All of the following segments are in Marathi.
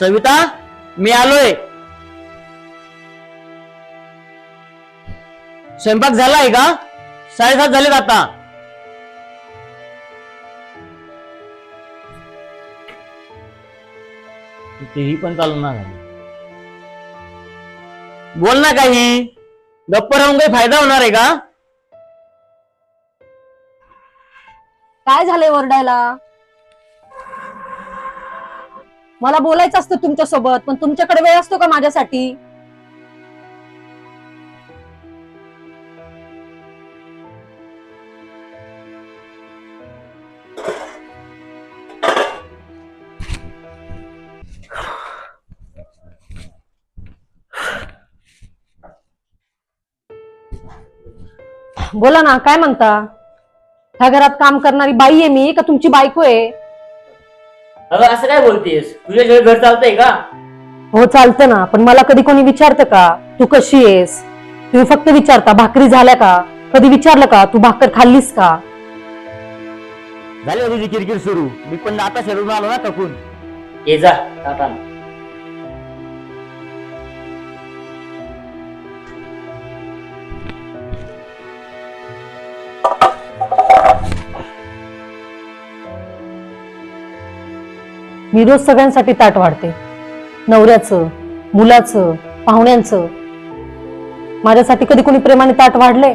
सविता मी आलोय. स्वयंपाक झालाय का? साडेसात झालेत आता. तेही पण चालू ना झाली. बोल ना काही. गप्प राहून काही फायदा होणार आहे का? काय झालंय ओरडायला? मला बोलायचं असतं तुमच्यासोबत पण तुमच्याकडे वेळ असतो का माझ्यासाठी? बोला ना काय म्हणता? ह्या घरात काम करणारी बाई आहे मी का तुमची बायको आहे? अगं असं काय बोलतेस? तुझ्याशिवाय घर चालतंय का? हो चालतं ना. पण मला कधी कोणी विचारतं का? तू कशी आहेस? तुम्ही फक्त विचारता भाकरी झाल्या का? कधी विचारलं का? तू भाकर खाल्लीस का? झाली का तुझी किरकिर सुरू. मी पण आता शरून आलो ना थकून ये जा टाटा मी रोज सगळ्यांसाठी ताट वाढते. नवऱ्याचं मुलाचं पाहुण्यांचं. माझ्यासाठी कधी कोणी प्रेमाने ताट वाढले?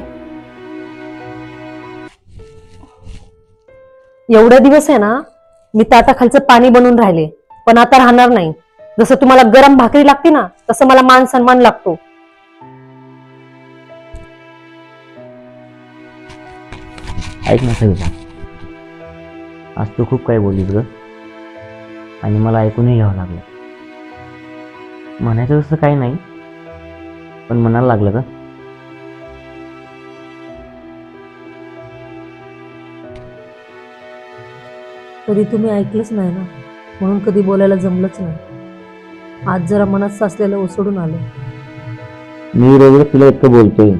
एवढे दिवस आहे ना मी ताटाखालचं पाणी बनून राहिले पण आता राहणार नाही. जसं तुम्हाला गरम भाकरी लागते ना तसं मला मान सन्मान लागतो. ऐक ना सविता. आज तू खूप काही बोललीस ग. आणि मला ऐकूनही घ्यावं लागलं. म्हणायचं तसं काही नाही पण म्हणायला लागलं का कधी तुम्ही ऐकलंच नाही ना म्हणून कधी बोलायला जमलंच नाही. आज जरा मनात साचलेलं ओसडून आलं. मी रोज तुला इतकं बोलतोय.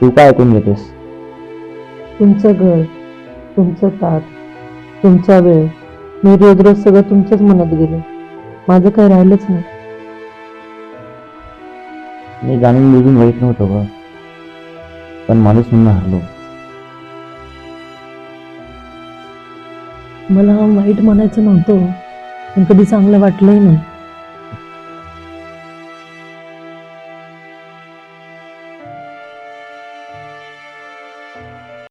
तू काय ऐकून घेतेस? तुमचं घर तुमचं ताट तुमचा वेळ मी रोज रोज सगळं तुमच्याच मनात गेलं. माझं काही राहिलंच नाही. मी जाणून बुजून वाईट नव्हतं ग पण माणूस म्हणून हरलो. मला वाईट म्हणायचं नव्हतं. पण कधी चांगलं वाटलंही नाही.